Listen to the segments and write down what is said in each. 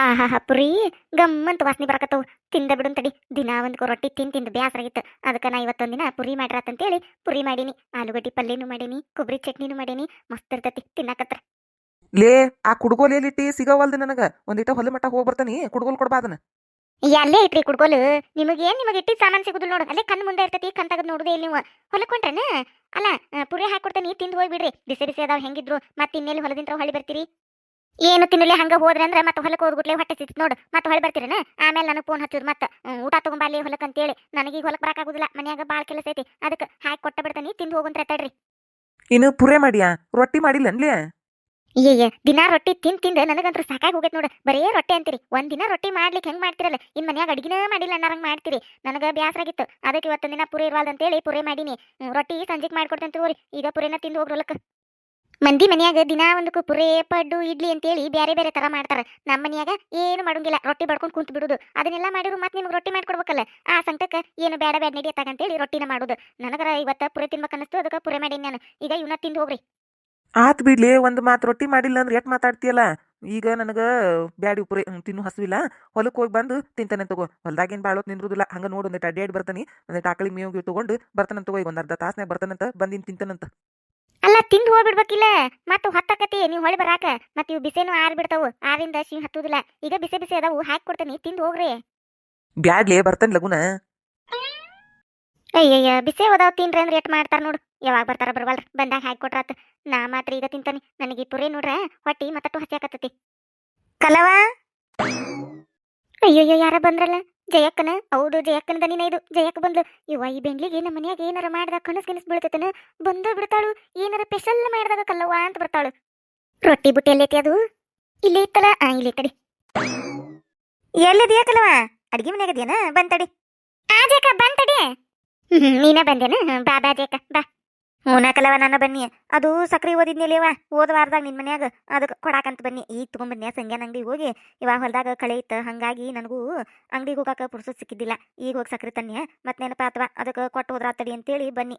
ಆಹಾ ಪುರಿ. ಗಮ್ಮಂತ ವಾಸನೆ ಬರಕತ್ತವು. ತಿಂದ ಬಿಡುನ್ ತಡಿ ದಿನಾ ಒಂದು ರೊಟ್ಟಿ ತಿಂದು ತಿಂದು ಬ್ಯಾಸರಾಗಿತ್ತು ಅದಕ್ಕೆ ನಾ ಇವತ್ತೊಂದಿನ ಪುರಿ ಮಾಡ್ರಾತಂತೇಳಿ ಪುರಿ ಮಾಡೀನಿ. ಆಲೂಗಡ್ಡಿ ಪಲ್ಯನೂ ಮಾಡೀನಿ. ಕೊಬ್ಬರಿ ಚಟ್ನಿನೂ ಮಾಡೀನಿ. ಮಸ್ತ್ ಇರ್ತತಿ. ತಿನ್ನಕತ್ರ. ಲೇ ಆ ಕುಡ್ಗೋಲ್ ಎಲ್ಲಿಟ್ಟಿ ಸಿಗವಲ್ದು ನನಗ? ಒಂದಿಟ ಹೊಲ ಮಟ್ಟ ಹೋಗಿ ಬರ್ತಾನಿ. ಕುಡ್ಗೋಲ್ ಕೊಡ್ಬಾ ಅದನ್ನ. ಅಲ್ಲೇ ಐತ್ರಿ ಕುಡ್ಗೋಲು. ನಿಮಗೇನ್ ನಿಮಗೆ ಇಟ್ಟಿ ಸಾಮಾನು ಸಿಗುದಿಲ್ಲ ನೋಡು. ಅಲ್ಲೇ ಕಣ್ಣು ಮುಂದೆ ಇರ್ತತಿ ಕಣ್ ತೆಗೆದು ನೋಡುದೇ ಇಲ್ಲಿ ನೀವು. ಹೊಲಕೊಂಡ್ರನ ಅಲ್ಲ ಪುರಿ ಹಾಕೊಡ್ತಾನಿ ತಿಂದು ಹೋಗ್ಬಿಡ್ರಿ ಬಿಸಿ ಬಿಸಿ ಅದಾವ ಹೆಂಗಿದ್ರು? ಮತ್ತೆ ಇನ್ನೆಲ್ಲಿ ಹೊಲದಿಂದ ಹೊಳಿ ಬರ್ತೀರಿ? ಏನು ತಿನ್ನಲಿ? ಹಂಗ ಹೋದ್ರೆ ಅಂದ್ರೆ ಮತ್ತೆ ಹೊಲಕ್ಕೆ ಹೋದ್ಬಿಟ್ಲೆ ಹೊಟ್ಟೆ ಸಿಕ್ತು ನೋಡು. ಮತ್ತೆ ಹೊಳೆ ಬರ್ತೀರೇನ? ಆಮೇಲೆ ನನಗೆ ಫೋನ್ ಹಚ್ಚಿದ್ರು ಮತ್ತೆ ಊಟ ತಗೊಂಬಲ್ಲಿ ಹೊಲಕ್ಕೆ ಅಂತೇಳಿ. ನನಗೆ ಈಗ ಹೊಲಕ್ಕೆ ಬರಕಾಗುದಿಲ್ಲ. ಮನ್ಯಾಗ ಭಾಳ ಕೆಲಸ ಐತಿ. ಅದಕ್ಕೆ ಹಾಕಿ ಕೊಟ್ಟ ಬಿಡ್ತಾನೆ. ತಿಂದು ಹೋಗಂತ್ರ ತಡ್ರಿ ಇನ್ನು ಪುರೇ ಮಾಡಿಯಾ? ರೊಟ್ಟಿ ಮಾಡಿಲ್ಲ ಅನ್ಲಿ ಅಯ್ಯಯ್ಯ ದಿನ ರೊಟ್ಟಿ ತಿಂದು ತಿಂದ ನನಗಂತೂ ಸಾಕಾಗಿ ಹೋಗೈತೆ ನೋಡು. ಬರೇ ರೊಟ್ಟಿ ಅಂತೀರಿ. ಒಂದ್ ದಿನ ರೊಟ್ಟಿ ಮಾಡ್ಲಿಕ್ಕೆ ಹೆಂಗ್ ಮಾಡ್ತಿರಲ್ಲ? ಇನ್ ಮನ್ಯಾಗ ಅಡಿಗಿನ ಮಾಡಿಲ್ಲ ಅನ್ನರಂಗ್ ಮಾಡ್ತೀರಿ. ನನಗ ಬ್ಯಾಸರಾಗಿತ್ತು. ಅದಕ್ಕೆ ಇವತ್ತೊಂದಿನ ಪುರಿ ಇರ್ವಾಲ್ದಂತೇಳಿ ಪುರಿ ಮಾಡೀನಿ. ರೊಟ್ಟಿ ಸಂಜೆಗೆ ಮಾಡ್ಕೊಡ್ತೇನೆ ತಗೋರಿ. ಈಗ ಪುರಿನ ತಿಂದು ಹೋಗ್ರಿ ಹೊಲಕ್ಕ ಮಂದಿ ಮನ್ಯಾಗ ದಿನ ಒಂದಕ್ಕೂ ಪುರೇ ಪಡ್ಡು, ಇಡ್ಲಿ ಅಂತೇಳಿ ಬೇರೆ ಬೇರೆ ತರ ಮಾಡ್ತಾರ. ನಮ್ಮ ಮನ್ಯಾಗ ಏನು ಮಾಡೋಂಗಿಲ್ಲ, ರೊಟ್ಟಿ ಬಡ್ಕೊಂಡು ಕುಂತ ಬಿಡುದು. ಅದನ್ನೆಲ್ಲ ಮಾಡಿರು ಮತ್ತೆ ನಿಮ್ಗೆ ರೊಟ್ಟಿ ಮಾಡ್ಕೊಡ್ಬೇಕಲ್ಲ ಆ ಸಂಕಟಕ್ಕೆ ಏನು ಬೇಡ ಬೇಡ ಹೇಳಿ ರೊಟ್ಟಿನ ಮಾಡುದು. ನನಗರ ಇವತ್ತ ಪುರೇ ತಿನ್ಬೇಕನ್ನಿಸ್ತು ಅದಕ್ಕೆ ಪುರೇ ಮಾಡೀನಿ ನಾನು. ಈಗ ಇವನ ತಿಂದು ಹೋಗ್ರಿ. ಆತ್ ಬಿಡ್ಲಿ, ಒಂದು ಮಾತ್ ರೊಟ್ಟಿ ಮಾಡಿಲ್ಲ ಅಂದ್ರೆ ಎಟ್ ಮಾತಾಡ್ತೀಯಲ್ಲ? ಈಗ ನನಗ ಬ್ಯಾಡಿ ಪುರೇ ತಿನ್ನು ಹಸುವಿಲ್ಲ. ಹೊಲಕ್ಕೆ ಹೋಗಿ ಬಂದು ತಿಂತಾನೆ ತಗೋ. ಹೊಲ್ದಾಗೇನ್ ಬಾಳೋತ್ ನಿಂದ್ರುದಿಲ್ಲ. ಹಂಗ ನೋಡು ಒಂದಿಟ್ಟು ಅಡ್ಡಾಡಿ ಬರ್ತಾನೆ. ಒಂದಿಟ್ಟು ಟಾಕಳಿ ಮೇವು ತಗೊಂಡು ಬರ್ತಾನಂತ ತಗೋ. ಈಗ ಒಂದು ಅರ್ಧ ತಾಸ್ನ್ಯಾಗ ಬರ್ತಾನಂತ ಬಂದಿನ್ ತಿಂತಾನಂತ. ಅಲ್ಲ ತಿಂದು ಹೋಗ್ಬಿಡ್ಬೇಕಿಲ್ಲ. ಮತ್ತು ಹೊತ್ತಕತಿ ನೀವು ಹೊಳಿ ಬರಾಕ. ಮತ್ತೆ ಇವು ಬಿಸಿನೂ ಆರಿ ಬಿಡ್ತಾವು ಆರಿಂದ ಶೀ ಹತ್ತುದಿಲ್ಲ. ಈಗ ಬಿಸಿ ಬಿಸಿ ಅದಾವು ಹಾಕಿ ಕೊಡ್ತೀನಿ. ತಿಂದು ಹೋಗ್ರಿ. ಬ್ಯಾಗ್ಲೇ ಬರ್ತಾನೆ ಲಗುನ. ಅಯ್ಯಯ್ಯ ಬಿಸಿ ಅದಾವ ತಿನ್ರಿ ಅಂದ್ರೆ ಎಟ್ ಮಾಡ್ತಾರ ನೋಡು. ಯಾವಾಗ ಬರ್ತಾರ ಬರ್ವಲ್ರಿ. ಬಂದಾಗ ಹಾಕಿ ಕೊಟ್ರಾತ. ನಾ ಮಾತ್ರ ಈಗ ತಿಂತಾನೆ. ನನಗೆ ಪುರಿ ನೋಡ್ರ ಹೊಟ್ಟಿ ಮತ್ತಟ್ಟು ಹಸಿಯಾಕತ್ತತಿ. ಕಲವಾ. ಅಯ್ಯಯ್ಯೋ ಯಾರ ಬಂದ್ರಲ್ಲ? ಜಯಕ್ಕನ? ಹೌದು, ಜಯಕ್ಕನ ದನಿನ ಇದು. ಜಯಕ್ಕ ಬಂದ್ಲು. ಇವ ಈ ಬೆಂಗ್ಲಿಗೆ ನಮ್ಮ ಮನ್ಯಾಗ ಏನಾರ ಮಾಡ್ದಾಗ ಕನಸು ಗಿನಸ್ ಬೀಳ್ತೈತನ? ಬಂದು ಬಿಡ್ತಾಳು. ಏನಾರ ಸ್ಪೆಷಲ್ ಮಾಡಿದಾಗ ಕಲ್ಲವ್ವ ಅಂತ ಬರ್ತಾಳು. ರೊಟ್ಟಿ ಬುಟ್ಟಿ ಎಲ್ಲೈತಿ ಅದು? ಇಲ್ಲಿ ಇತ್ತಲ್ಲ? ಆ, ಇಲ್ಲಿ ತಡಿ ಎಲ್ಲಿದೆಯಾ ಕಲವ ಅಡ್ಗೆ ಮನ್ಯಾಗ ಇದೆಯನ? ಬಂತಡಿ. ಆ ಜೇಕ ಬಂತಡಿ. ನೀನೇ ಬಂದೇನ? ಬಾ ಬಾ ಜೇಕ ಬಾ. ಹ್ಞೂ ಕಲವ ನಾನು ಬನ್ನಿ. ಅದು ಸಕ್ರಿ ಓದಿದ್ನೇಲೇವ ಓದ ವಾರದಾಗ ನಿನ್ನ ಮನ್ಯಾಗ ಅದಕ್ಕೆ ಕೊಡಾಕಂತ ಬನ್ನಿ. ಈಗ ತೊಗೊಂಬನ್ನಿ ಸಂಗ್ಯಾನ ಅಂಗಡಿಗೆ ಹೋಗಿ. ಇವಾಗ ಹೊಲದಾಗ ಕಳೆ ಇತ್ತು. ಹಂಗಾಗಿ ನನಗೂ ಅಂಗಡಿಗೆ ಹೋಗಾಕ ಪುರ್ಸತ್ ಸಿಕ್ಕಿದ್ದಿಲ್ಲ. ಈಗ ಹೋಗಿ ಸಕ್ರಿ ತನ್ನಿ ಮತ್ತೆ ನೆನಪ ಅಥವಾ ಅದಕ್ಕೆ ಕೊಟ್ಟು ಹೋದ್ರಾತಡಿ ಅಂತೇಳಿ ಬನ್ನಿ.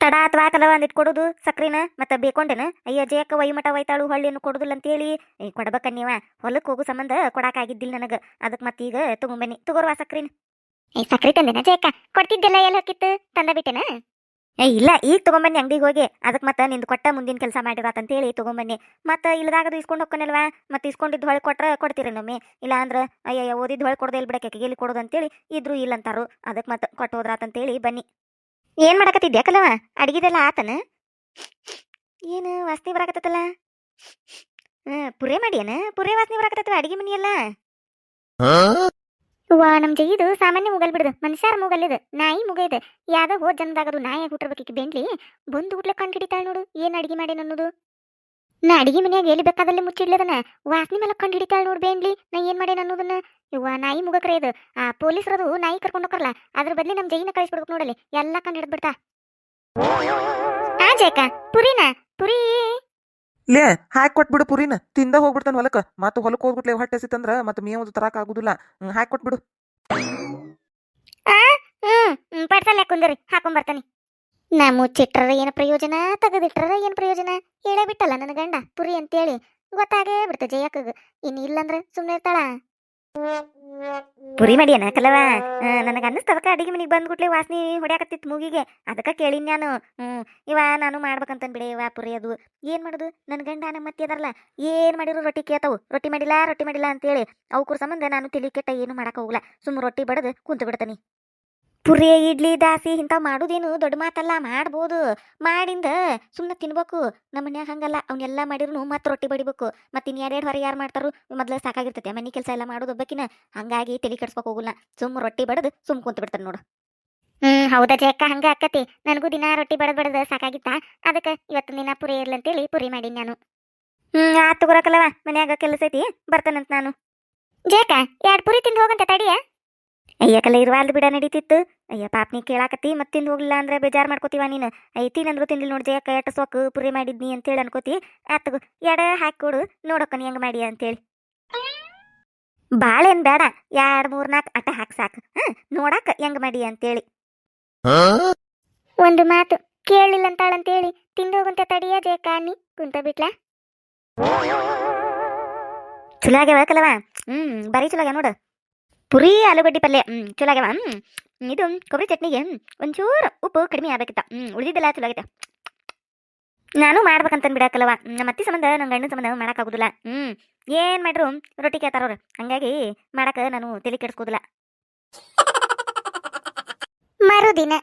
ತಡ ಅಥವಾ ಕಲವ ಅಂದಿಟ್ ಕೊಡೋದು ಸಕ್ರಿನ. ಮತ್ತೆ ಬೇಕೊಂಡೇನ. ಅಯ್ಯ, ಜಯಕ್ಕ ವೈಮಠ ವೈತಾಳು ಹೊಳ್ಳಿಯನ್ನು ಕೊಡುದಿಲ್ಲ ಅಂತೇಳಿ ಕೊಡ್ಬೇಕ ನೀವ ಹೊಲಕ್ಕೆ ಹೋಗೋ ಸಂಬಂಧ ಕೊಡಾಕಾಗಿದ್ದಿಲ್ಲ ನನಗೆ. ಅದಕ್ಕೆ ಮತ್ತೆ ಈಗ ತಗೊಂಬನ್ನಿ. ತಗೋರ್ವಾ ಸಕ್ರಿನ. ಏ, ಸಕ್ರಿ ತಂದೆನ ಜಯಕ್ಕ? ಕೊಡ್ತಿದ್ದೆಲ್ಲ ಎಲ್ಲ ಹೋಗಿತ್ತು ತಂದ ಬಿಟ್ಟೆನ? ಏ, ಇಲ್ಲ, ಈಗ ತಗೊಂಬನ್ನಿ ಅಂಗಡಿಗೆ ಹೋಗಿ. ಅದಕ್ಕೆ ಮತ್ತೆ ನಿಂದು ಕೊಟ್ಟ ಮುಂದಿನ ಕೆಲಸ ಮಾಡಿರೋ ಅಂತ ಹೇಳಿ ತಗೊಂಬನ್ನಿ. ಮತ್ತೆ ಇಲ್ಲದಾಗದು ಇಸ್ಕೊಂಡು ಹೋಗ್ಕನಲ್ವಾ? ಮತ್ತೆ ಇಸ್ಕೊಂಡಿದ್ದು ಹೊಳೆ ಕೊಟ್ರೆ ಕೊಡ್ತೀರಿ ನಮ್ಮಿ ಇಲ್ಲ ಅಂದ್ರೆ ಅಯ್ಯಯ್ಯ ಓದಿದ್ದು ಹೊಳೆ ಕೊಡದೆ ಇಲ್ಲಿ ಬಿಡಕ್ಕೆ ಎಲ್ಲಿ ಕೊಡೋದು ಅಂತೇಳಿ ಇದ್ರು ಇಲ್ಲ ಅಂತಾರು ಅದಕ್ಕೆ ಮತ್ತೆ ಕೊಟ್ಟು ಹೋದ್ರಾತಂತೇಳಿ ಬನ್ನಿ. ಏನು ಮಾಡಕತ್ತಿದ್ಯಾ ಕಲವ? ಅಡಿಗೆದೆಲ್ಲ ಆತನ? ಏನು ವಾಸನೆ ಬರಾಕತ್ತಲ್ಲ ಹ್ಞೂ ಪುರೇ ಮಾಡ್ಯಾನ? ಪುರೇ ವಾಸನೆ ಬರಾಕತ್ತವ ಅಡಿಗೆ ಮನೆಯಲ್ಲ? ವಾ ನಮ್ ಜೈದು ಸಾಮಾನ್ಯ ಮುಗಲ್ ಬಿಡದು. ಮನುಷ್ಯರ ಮುಗಲ್ ಇದು. ನಾಯಿ ಮುಗ ಇದೆ. ಯಾವ್ದೋ ಹೋದ್ ಜನ್ಮದಾಗದು ನಾಯಿ ಹುಟ್ಟಿರ್ಬೇಕಿಕ್ಕೆ ಬೆಂಡ್ಲಿ. ಬಂದು ಹುಟ್ಲೆ ಕಂಡು ಹಿಡಿತಾಳ ನೋಡು. ಏನ್ ಅಡಿಗೆ ಮಾಡೇನ ಅನ್ನೋದು? ನಾ ಅಡಿಗೆ ಮನ್ಯಾಗ ಎಲ್ಲಿ ಬೇಕಾದಲ್ಲಿ ಮುಚ್ಚಿಡ್ಲದನ? ವಾಸನೆ ಮೇಲೆ ಕಂಡು ಹಿಡಿತಾಳ ನೋಡು ಬೇಂಡ್ಲಿ. ನಾ ಏನ್ ಮಾಡೇನ ಅನ್ನೋದನ್ನ? ಇವ ನಾಯಿ ಮುಗಕ್ರೆ ಇದು. ಆ ಪೊಲೀಸರದು ನಾಯಿ ಕರ್ಕೊಂಡು ಹೋಗ್ರಲ್ಲ ಅದ್ರ ಬದ್ಲಿ ನಮ್ ಜೈನ ಕಳಿಸ್ಬಿಡ್ಬೇಕು ನೋಡಲಿ ಎಲ್ಲ ಕಂಡು ಹಿಡಿದ್ಬಿಡ್ತಾ ಆ ಜೇಕ ಪುರಿನ? ಪುರಿ? ಲೇ, ಹಾಕಿ ಕೊಟ್ಬಿಡು ಪುರಿನ. ತಿಂದ ಹೋಗ್ಬಿಡ್ತಾನ ಹೊಲಕ್ಕ. ಮತ್ತೆ ಹೊಲಕ್ಕೆ ಹೋಗ್ಬಿಟ್ಲೆ ಹೊಟ್ಟೆ ಸಿತ್ತಂದ್ರ ಮತ್ತೆ ಮೇವು ತರಾಕ ಆಗುದಿಲ್ಲ. ಹಾಕಿ ಕೊಟ್ಬಿಡು. ಪಡ್ಸಲ್ಲ ಕುಂದರಿ, ಹಾಕೊಂಡ್ ಬರ್ತಾನೆ. ನಾ ಮುಚ್ಚಿಟ್ರ ಏನು ಪ್ರಯೋಜನ ತೆಗೆದಿಟ್ರ ಏನು ಪ್ರಯೋಜನ? ಹೇಳೇ ಬಿಟ್ಟಲ್ಲ ನನ್ನ ಗಂಡ, ಪುರಿ ಅಂತೇಳಿ. ಗೊತ್ತಾಗೇ ಬಿಡ್ತ ಜಯಕ್ಕಗ ಇನ್ನು ಇಲ್ಲಂದ್ರ ಸುಮ್ಮನೆ ಇರ್ತಾಳ ಪುರಿ ಮಾಡಿಯನ ಕಲವ ನನಗೆ ಅನ್ನಿಸ್ತದಕ್ಕ ಅಡಿಗೆ ಮನೆಗೆ ಬಂದ್ಬಿಟ್ಲೆ ವಾಸನೆ ಹೊಡ್ಯಾಕತ್ತಿತ್ತು ಮೂಗಿಗೆ. ಅದಕ್ಕ ಕೇಳಿನ್ ನಾನು. ಹ್ಮ್, ಇವ ನಾನು ಮಾಡ್ಬೇಕಂತ ಬಿಡಿ ಇವ ಪುರಿ ಅದು. ಏನ್ ಮಾಡೋದು? ನನ್ನ ಗಂಡ ನಮ್ಮ ಮತ್ತೆ ಅದಾರಲ್ಲ, ಏನ್ ಮಾಡಿರು ರೊಟ್ಟಿ ಕೇಳ್ತಾವು. ರೊಟ್ಟಿ ಮಾಡಿಲ್ಲ ರೊಟ್ಟಿ ಮಾಡಿಲ್ಲ ಅಂತೇಳಿ ಅವ್ಕುರ್ ಸಂಬಂಧ ನಾನು ತಿಳಿ ಕೆಟ್ಟ ಏನು ಮಾಡಕ್ ಹೋಗಲ್ಲ ಸುಮ್ಮ ರೊಟ್ಟಿ ಬಡದು ಕುಂತು ಬಿಡ್ತಾನಿ ಪುರಿ ಇಡ್ಲಿ ದಾಸಿ ಇಂಥವು ಮಾಡೋದೇನು ದೊಡ್ಡ ಮಾತಲ್ಲ ಮಾಡ್ಬೋದು. ಮಾಡಿಂದ ಸುಮ್ಮನೆ ತಿನ್ಬೇಕು. ನಮ್ಮ ಮನ್ಯಾಗ ಹಂಗಲ್ಲ ಅವನ್ನೆಲ್ಲ ಮಾಡಿದ್ರು ಮತ್ತೆ ರೊಟ್ಟಿ ಬಡಿಬೇಕು. ಮತ್ತೆ ಇನ್ನು ಎರಡೆರಡು ಹೊರ ಯಾರು ಮಾಡ್ತಾರು ಮೊದ್ಲ ಸಾಕಾಗಿರ್ತೈತೆ. ಮನೆ ಕೆಲಸ ಎಲ್ಲ ಮಾಡೋದು ಒಬ್ಬಕಿನ ಹಂಗಾಗಿ ತಲೆ ಕೆಡ್ಸ್ಕೊಕ್ ಹೋಗಲ್ಲ. ಸುಮ್ಮ ರೊಟ್ಟಿ ಬಡದು ಸುಮ್ ಕುಂತ ಬಿಡ್ತಾರೆ ನೋಡು. ಹ್ಮ್ ಹೌದಾ ಜಯಕ್ಕ ಹಂಗ ಅಕ್ಕತಿ ನನಗೂ ದಿನ ರೊಟ್ಟಿ ಬಡದ್ ಬಡದ ಸಾಕಾಗಿತ್ತ? ಅದಕ್ಕೆ ಇವತ್ತು ದಿನ ಪುರಿ ಇರ್ಲಂತೇಳಿ ಪುರಿ ಮಾಡೀನಿ ನಾನು. ಹ್ಮ್ ಆತು ತಗೋರಕಲ್ಲವ ಮನ್ಯಾಗ ಕೆಲಸ ಐತಿ ಬರ್ತಾನಂತ ನಾನು. ಜಯಕ್ಕ ಎರಡು ಪುರಿ ತಿಂದು ಹೋಗಂತ ತಡಿಯ? ಅಯ್ಯಕಲ್ಲ ಇರುವಾಲ್ದು ಬಿಡ ನಡೀತಿತ್ತು. ಅಯ್ಯ ಪಾಪ ನೀ ಕೇಳಾಕತ್ತಿ ಮತ್ತಿಂದ ತಿಂದು ಹೋಗ್ಲಿಲ್ಲ ಅಂದ್ರೆ ಬೇಜಾರು ಮಾಡ್ಕೋತೀವ ನೀನು? ಐತಿ ನಂದ್ರು ತಿಂದಿಲ್ಲ ನೋಡಿ ಜಯಕ್ಕ ಎಟ್ಟು ಸೊಕ್ಕು ಪುರಿ ಮಾಡಿದ್ನಿ ಅಂತೇಳಿ ಅನ್ಕೋತಿ. ಆತಗು ಎಡ ಹಾಕಿ ಕೊಡು ನೋಡಕ್ಕ ನೀ ಹೆಂಗೆ ಮಾಡಿ ಅಂತೇಳಿ. ಬಾಳೇನ್ ಬೇಡ ಎರಡ್ ಮೂರ್ ನಾಲ್ಕು ಅಟ ಹಾಕ್ ಸಾಕು. ಹಾಂ ನೋಡಾಕ ಹೆಂಗ್ ಮಾಡಿ ಅಂತೇಳಿ. ಒಂದು ಮಾತು ಕೇಳಿಲ್ಲ ಹೇಳಿ ತಿಂದು ಹೋಗಂತ ತಡಿಯ ಜಯಕ್ಕ ಅನ್ನಿ ಕುಂತ ಬಿಟ್ಲಾ? ಚಲೋ ಆಗ್ಯಾವ ಕಲವ ಹ್ಮ್ ಬರೀ ಚಲೋ ಆಗ್ಯಾವ ನೋಡು. ಪುರಿ ಆಲೂಗಡ್ಡೆ ಪಲ್ಯ. ಹ್ಮ್, ಚಲೋ ಆಗ್ಯಾವ. ಇದು ಕೊಬ್ಬರಿ ಚಟ್ನಿಗೆ ಒಂಚೂರು ಉಪ್ಪು ಕಡಿಮೆ ಆಗ್ಬೇಕಿತ್ತ. ಹ್ಮ್, ಉಳಿದಿದ್ದೆಲ್ಲ ಚಲೋ ಆಗೈತೆ. ನಾನು ಮಾಡ್ಬೇಕಂತ ಬಿಡಾಕಲ್ವ ನಮ್ಮ ಅತ್ತಿ ಸಂಬಂಧ, ನಮ್ಮ ಗಂಡನ ಸಂಬಂಧ ಮಾಡೋಕ್ಕಾಗೋದಿಲ್ಲ ಹ್ಮ್, ಏನ್ ಮಾಡ್ರು ರೊಟ್ಟಿ ಕೇಳ್ತಾರವ್ರು ಹಂಗಾಗಿ ಮಾಡಕ ನಾನು ತಲೆ ಕೆಡಿಸ್ಕೋದಿಲ್ಲ ಮರುದಿನ.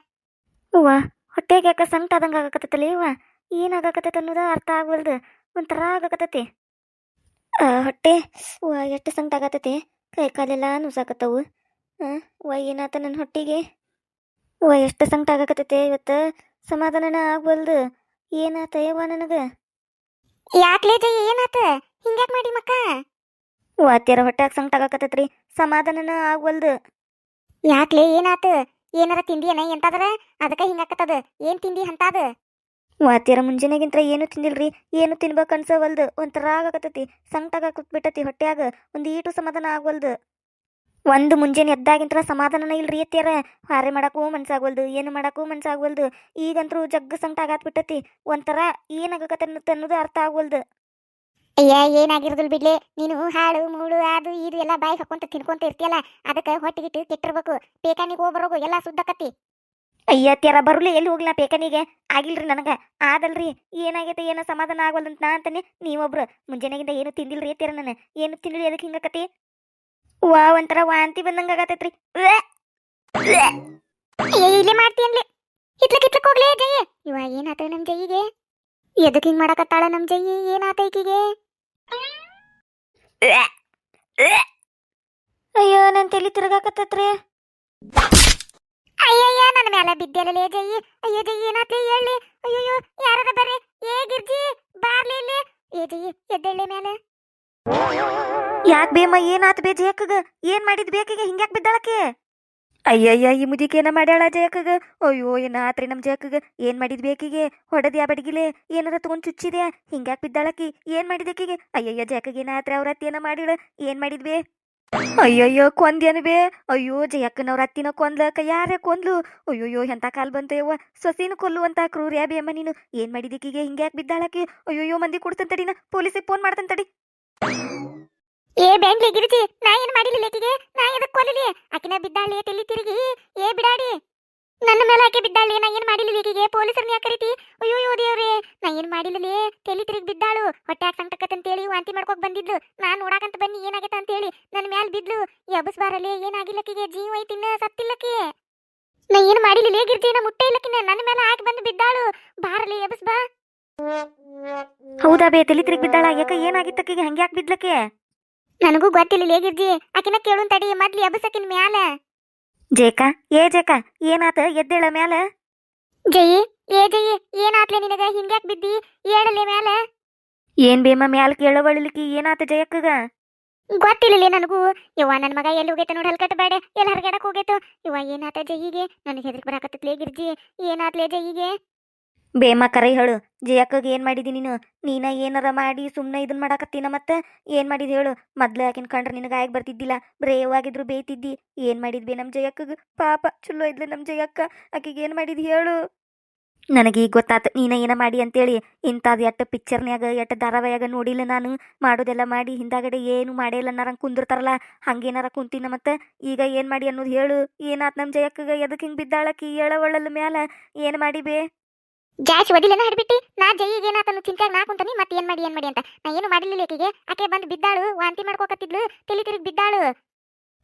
ಅವ್ವ, ಹೊಟ್ಟೆಗೆ ಯಾಕ ಸಂಕಟ ಆದಂಗ ಆಗಕತ್ತೈತಲ್ಲ ಇವ ಏನಾಗಕತ್ತೈತೆ ಅನ್ನೋದ ಅರ್ಥ ಆಗ್ವಲ್ದು. ಒಂಥರ ಆಗಕತ್ತೈತಿ. ಹೊಟ್ಟೆ ಎಷ್ಟು ಸಂಕಟ ಆಗತೈತಿ ಕೈ ಕಾಲೆಲ್ಲ ನುಸಾಕತ್ತವು ವ ಏನಾತ ನನ್ನ ಹೊಟ್ಟಿಗೆ? ವೈ ಎಷ್ಟು ಸಂಕಟ ಆಗಕತ್ತೈತೆ ಇವತ್ತು? ಸಮಾಧಾನನ ಆಗ್ಬಲ್ದು ಏನಾತ ಯವ್ವ ನನಗೆ? ಯಾಕ್ಲೇ ಏನಾತ? ಹಿಂಗ್ಯಾಕ್ ಮಾಡಿ ಮಕ್ಕ? ವಾತ್ಯರ ಹೊಟ್ಯಾಗ ಸಂಕಟ ಆಗಕತ್ತೈತ್ರಿ. ಸಮಾಧಾನನ ಆಗ್ಬಲ್ದು ಯಾಕ್ಲೇ ಏನಾತ? ಏನಾರ ತಿಂದಿಯನ ಎಂತಾದ್ರ? ಅದಕ್ಕ ಹಿಂಗಾಕತ್ತದ. ಏನ್ ತಿಂಡಿ ಅಂತಾದ ವಾತ್ಯಾರ ಮುಂಜಾನೆಗಿಂತ ಏನು ತಿಂದಿಲ್ರಿ, ಏನು ತಿನ್ಬೇಕು ಅನ್ಸವಲ್ದು. ಒಂಥರ ಆಗಕತ್ತೈತಿ, ಸಂಕಟಾಗ ಕೂತ್ಬಿಟ್ಟತಿ ಹೊಟ್ಯಾಗ, ಒಂದು ಈಟು ಸಮಾಧಾನ ಆಗ್ವಲ್ದು. ಒಂದು ಮುಂಜಾನೆ ಎದ್ದಾಗಿಂತ ಸಮಾಧಾನನ ಇಲ್ರಿ ಎತ್ತಿಯರ ಹಾರೆ ಮಾಡಕ್ಕೂ ಮನ್ಸಾಗ್ವಲ್ದು, ಏನು ಮಾಡಕ್ಕೂ ಮನ್ಸಾಗ್ವಲ್ದು. ಈಗಂತರೂ ಜಗ್ಗ ಸಂಕಟ ಆಗತ್ಬಿಟ್ಟತಿ ಒಂಥರ ಏನಾಗಕತ್ತ ಅನ್ನೋದು ಅರ್ಥ ಆಗ್ವಲ್ದು. ಅಯ್ಯ ಏನಾಗಿರೋದಿಲ್ಲ ಬಿಡ್ಲಿ, ನೀನು ಹಾಳು, ಮೂಳು, ಅದು, ಇದು ಎಲ್ಲ ಬಾಯಿ ಹಾಕೊಂತ ತಿನ್ಕೊಂತ ಇರ್ತೀಯಲ್ಲ, ಅದಕ್ಕೆ ಹೊಟ್ಟಿಗಿಟ್ಟು ಕೆಟ್ಟಿರ್ಬೇಕು. ಪೇಕಾನಿಗೆ ಹೋಗ್ಬರೋಗು ಎಲ್ಲ ಸುದ್ದಕತ್ತಿ. ಅಯ್ಯ ತಿರ ಬರ್ಲಿ ಎಲ್ಲಿ ಹೋಗ್ಲಾ ಪೇಕನಿಗೆ? ಆಗಿಲ್ರಿ ನನಗ. ಆದಲ್ರಿ, ಏನಾಗೈತೆ, ಏನೋ ಸಮಾಧಾನ ಆಗವಲ್ದಂತ ನಾ ಅಂತಾನೆ. ನೀವೊಬ್ರು ಮುಂಜಾನೆಗಿಂದ ಏನು ತಿಂದಿಲ್ರಿ ತ್ಯಾರ ನಾನು ಏನು ತಿಂದಿಲ್ಲ ಅದಕ್ಕೆ ಹಿಂಗಾಕತಿ ವಾ ಒಂಥರ ವಾಂತಿ ಬಂದಂಗೆ ಆಗತೈತ್ರಿ. ಇಲ್ಲೇ ಮಾಡ್ತೀಯನ್ಲಿ? ಹಿತ್ಲಕ್ ಹಿತ್ಲಕ್ ಹೋಗ್ಲೇ ಜಯ. ಇವ ಏನಾತ ನಮ್ಮ ಜೈಗೆ? ಎದಕ್ ಹಿಂಗೆ ಮಾಡಕತ್ತಾಳ ನಮ್ಮ ಜಯಿ ಏನಾತ ಈಕಿಗೆ? ಅಯ್ಯೋ, ನನ್ ತಲಿ ತಿರುಗಾಕತ್ತತ್ರಿ. ನನ್ನ ಮೇಲೆ ಬಿದ್ದೆಲ್ಲೇ ಅಯ್ಯೋ ಜೈ ಏನಾತ ಹೇಳಿ? ಅಯ್ಯೋ ಯಾರದ ಬರ್ರಿ? ಏ ಗಿರ್ಜಿ, ಬಾರ್ಲಿ ಇಲ್ಲಿ. ಏಜಯ್ಯಿ ಎದ್ದೇಳಿ ಮೇಲೆ ಯಾಕ್ ಬೇಮ ಏನಾತ್ ಬೇ ಜಯಕ್ಕಗ? ಏನ್ ಮಾಡಿದ್ ಬೇಕಿಗ? ಹಿಂಗ್ಯಾಕ್ ಬಿದ್ದಾಳಕ್ಕೆ? ಅಯ್ಯಯ್ಯ, ಈ ಮುದಿಗೆ ಏನ ಮಾಡ್ಯಾಳ ಜಯಕ್ಕಗ? ಅಯ್ಯೋ, ಏನಾತ್ರಿ ನಮ್ ಜಯಕ್ಕಗ? ಏನ್ ಮಾಡಿದ್ ಬೇಕಿಗೆ? ಹೊಡೆದ್ಯಾ ಬಡಗಿಲೆ? ಏನಾರ ತಗೊಂಡ್ ಚುಚ್ಚಿದ್ಯಾ? ಹಿಂಗ್ಯಾಕ್ ಬಿದ್ದಾಳಕಿ? ಏನ್ ಮಾಡಿದಕ್ಕಿಗೆ ಅಯ್ಯಯ್ಯ, ಜಯಕ್ಕಗ ಏನಾತ್ರಿ ಅವ್ರ ಅತ್ತಿ ಏನ ಮಾಡಿಳ? ಏನ್ ಮಾಡಿದ್ ಬೇ ಅಯ್ಯಯ್ಯೋ ಕೊಂದ್ಯಾನು ಬೇ ಅಯ್ಯೋ, ಜಯಕ್ಕನವ್ರ ಅತ್ತಿನ ಕೊಂದ್ಲಕ ಯಾರೇ ಕೊಂದ್ಲು. ಅಯ್ಯೋಯ್ಯೋ, ಎಂತ ಕಾಲ್ ಬಂತೇವ ಸೊಸೀನು ಕೊಲ್ಲುವಂತ ಅಬಿ ಬೇಮ್ಮ ನೀನು. ಏನ್ ಮಾಡಿದಿಕ್ಕಿಗೆ ಹಿಂಗೆ ಯಾಕೆ ಬಿದ್ದಾಳಕಿ? ಅಯ್ಯೋಯ್ಯೋ, ಮಂದಿ ಕೊಡ್ತಂತಡಿನ ಪೊಲೀಸಿಗೆ ಫೋನ್ ಮಾಡ್ತಂತಡಿ. ಏ ಬ್ಯಾಂಗ್ಲಿ ಗಿರಿಜಿ, ನಾ ಏನ್ ಮಾಡಿಲ್ಲ ಲೇಕಿಗೆ ನಾ ಎದಕ್ ಕೊಲ್ಲಲಿ? ಆಕಿನ ಬಿದ್ದಾಳಿ ತಿಳಿ ತಿರುಗಿ. ಏ, ಬಿಡಾಡಿ. ನನ್ನ ಮೇಲೆ ಆಕೆ ಬಿದ್ದಾಳಿ, ನಾ ಏನ್ ಮಾಡಿಲಿ ಲೇಕಿಗೆ ಪೊಲೀಸರ್ ಯಾಕೆ ಕರೀತಿ? ಅಯ್ಯೋಯ್ಯೋ, ದೇವ್ರೆ. ನಾ ಏನ್ ಮಾಡಿಲ್ಲಲೇ? ತೆಲಿ ತಿರುಗಿ ಬಿದ್ದಾಳು. ಹೊಟ್ಯಾಗ ಸಂಕಟಕ್ಕಂತೇಳಿ ವಾಂತಿ ಮಾಡ್ಕೋಕ್ ಬಂದಿದ್ಲು. ನಾನ್ ನೋಡಕಂತ ಬನ್ನಿ ಏನಾಗೈತ ಅಂತೇಳಿ. ನನ್ನ ಮ್ಯಾಲ್ ಬಿದ್ಲು. ಎಬ್ಬಸ್ ಬಾರಲೆ ಏನಾಗಿಲ್ಲಕ್ಕಿಗೆ ಜೀವ ಐತಿನ್ನ ಸತ್ತಿಲ್ಲಕ್ಕಿ ನಾ ಏನ್ ಮಾಡಿಲ್ಲ ಲೇ ಗಿರ್ಜಿ? ನಾ ಮುಟ್ಟೆ ಇಲ್ಲಕ್ಕಿನ ನನ್ನ ಮೇಲೆ ಆಕೆ ಬಂದು ಬಿದ್ದಾಳು. ಬಾರಲಿ ಎಬ್ಬಸ್ ಬಾ. ಹೌದಾ ಬೇ ತೆಲಿ ತಿರುಗಿ ಬಿದ್ದಾಳ. ಯಾಕ ಏನಾಗಿತ್ತಕ್ಕಿಗೆ ಹಂಗ್ಯಾಕ್ ಬಿದ್ಲಕ್ಕೆ ನನಗೂ ಗೊತ್ತಿಲ್ಲ ಲೇಗಿರ್ಜಿ ಆಕಿನ ಕೇಳು ತಡಿ. ಮೊದ್ಲು ಎಬ್ಬಸಕಿನ ಮ್ಯಾಲ. ಜೇಕ ಏ ಜೇಕ ಏನಾತ? ಎದ್ದೇಳ ಮ್ಯಾಲ? ಜಯಿ? ಏ ಜಯಿ ಏನಾತ್ಲೆ ನಿನಗ? ಹಿಂಗ್ಯಾಕ್ ಬಿದ್ದಿ? ಏಳಲೆ ಮ್ಯಾಲ? ಏನ್ ಬೇಮ ಮ್ಯಾಲ್ ಕೇಳವಳಿಲಿಕ್ಕೆ ಏನಾತ ಜಯಕ್ಕಗ? ಗೊತ್ತಿಲ್ಲ ನನಗೂ. ಯವ್ವ ನನ್ನ ಮಗ ಎಲ್ಲಿ ಹೋಗೈತ ನೋಡಿ ಹಲ್ಕಟ್ಟ ಬೇಡ ಎಲ್ಲಿ ಹರ್ಗಾಡಕ್ ಹೋಗೈತು? ಯವ್ವ ಏನಾತ ಜಯಿಗೆ? ನನಗೆ ಹೆದರಿಕೆ ಬರಾಕತ್ತೈತ್ಲೆ ಗಿರ್ಜಿ. ಏನಾತ್ಲೆ ಜಯಿಗೆ? ಬೇಮ ಕರೆ ಹೇಳು. ಜಯಕ್ಕಗ ಏನ್ ಮಾಡಿದಿ ನೀನು? ನೀನ ಏನಾರ ಮಾಡಿ ಸುಮ್ಮನೆ ಇದನ್ ಮಾಡಾಕತ್ತೀನ ಮತ್ತೆ? ಏನ್ ಮಾಡಿದ್ ಹೇಳು? ಮೊದ್ಲು ಆಕಿನ ಕಂಡ್ರೆ ನಿನಗೆ ಆಗಿ ಬರ್ತಿದ್ದಿಲ್ಲ. ಬ್ರೇವಾಗಿದ್ರು ಬೇಯ್ತಿದ್ದಿ. ಏನ್ ಮಾಡಿದ್ವಿ ನಮ್ಮ ನಮ್ ಜಯಕ್ಕಗ? ಪಾಪ ಚಲೋ ಇದ್ಲ ನಮ್ ಜಯಕ್ಕ. ಆಕಿಗೆ ಏನ್ ಮಾಡಿದ್ ಹೇಳು? ನನಗೆ ಈಗ ಗೊತ್ತಾತ, ನೀನ ಏನ ಮಾಡಿ ಅಂತೇಳಿ. ಇಂಥದ್ದು ಎಟ್ಟು ಪಿಕ್ಚರ್ನ್ಯಾಗ ಎಟ್ಟ ಧಾರಾವಾಹಿಯಾಗ ನೋಡಿಲ್ಲ ನಾನು. ಮಾಡೋದೆಲ್ಲ ಮಾಡಿ, ಹಿಂದಾಗಡೆ ಏನು ಮಾಡೇ ಇಲ್ಲ ಅನ್ನರಂಗೆ ಕುಂದಿರ್ತಾರಲ್ಲ, ಹಂಗೇನಾರ ಕುಂತಿನ ಮತ್ತೆ? ಈಗ ಏನ್ ಮಾಡಿ ಅನ್ನೋದು ಹೇಳು. ಏನಾತ್ ನಮ್ ಜಯಕ್ಕಗ? ಎದಕ್ ಹಿಂಗ್ ಬಿದ್ದಾಳಕಿ ಒಳ್ಳಲ್ ಮ್ಯಾಲ ಏನ್ ಮಾಡಿ ಬೇ? ಜಾಸ್ತಿ ಒದಿಲೆನ ಹಿಡ್ಬಿಟ್ಟು. ನಾ ಜೈಗೆ ಏನಾತನು ಚಿಂತೆ ನಾ ಕುಂತಾನಿ ಮತ್ತೆ ಏನ್ ಮಾಡಿ ಏನ್ ಮಾಡಿ ಅಂತ. ನಾ ಏನು ಮಾಡಲಿಲ್ಲ ಆಕಿಗೆ ಆಕೆ ಬಂದು ಬಿದ್ದಾಳು, ವಾಂತಿ ಮಾಡ್ಕೋಕತ್ತಿದ್ಲು ತಿಳಿ ತಿರುಗಿ ಬಿದ್ದಾಳು.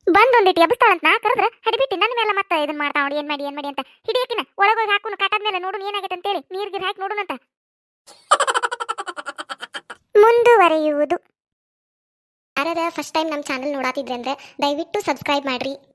ಬಂದ್ ಒಂದಿಟ್ಟು ಎಬ್ಸ್ತಾಳಂತ ನಾ ಕರೆದ್ರ ಹಡಿಬಿಟ್ಟಿ ನನ್ನ ಮೇಲೆ ಮತ್ತೆ ಇದನ್ನ ಮಾಡ್ತಾ ನೋಡಿ ಏನ್ ಮಾಡಿ ಏನ್ ಮಾಡಿ ಅಂತ. ಹಿಡಿಯಕಿನ ಒಳಗೋಗಿ ಹಾಕುನು ಕಾಟದ ಮೇಲೆ ನೋಡು ಏನಾಗೈತೆ ಅಂತೇಳಿ ನೀರ್ ಗಿರ್ ಹಾಕಿ ನೋಡುನಂತ. ಮುಂದುವರೆಯುವುದು. ಯಾರ್ಯಾರ ಫಸ್ಟ್ ಟೈಮ್ ನಮ್ಮ ಚಾನಲ್ ನೋಡಾತಿದ್ರೆ ಅಂದ್ರೆ ದಯವಿಟ್ಟು ಸಬ್ಸ್ಕ್ರೈಬ್ ಮಾಡ್ರಿ.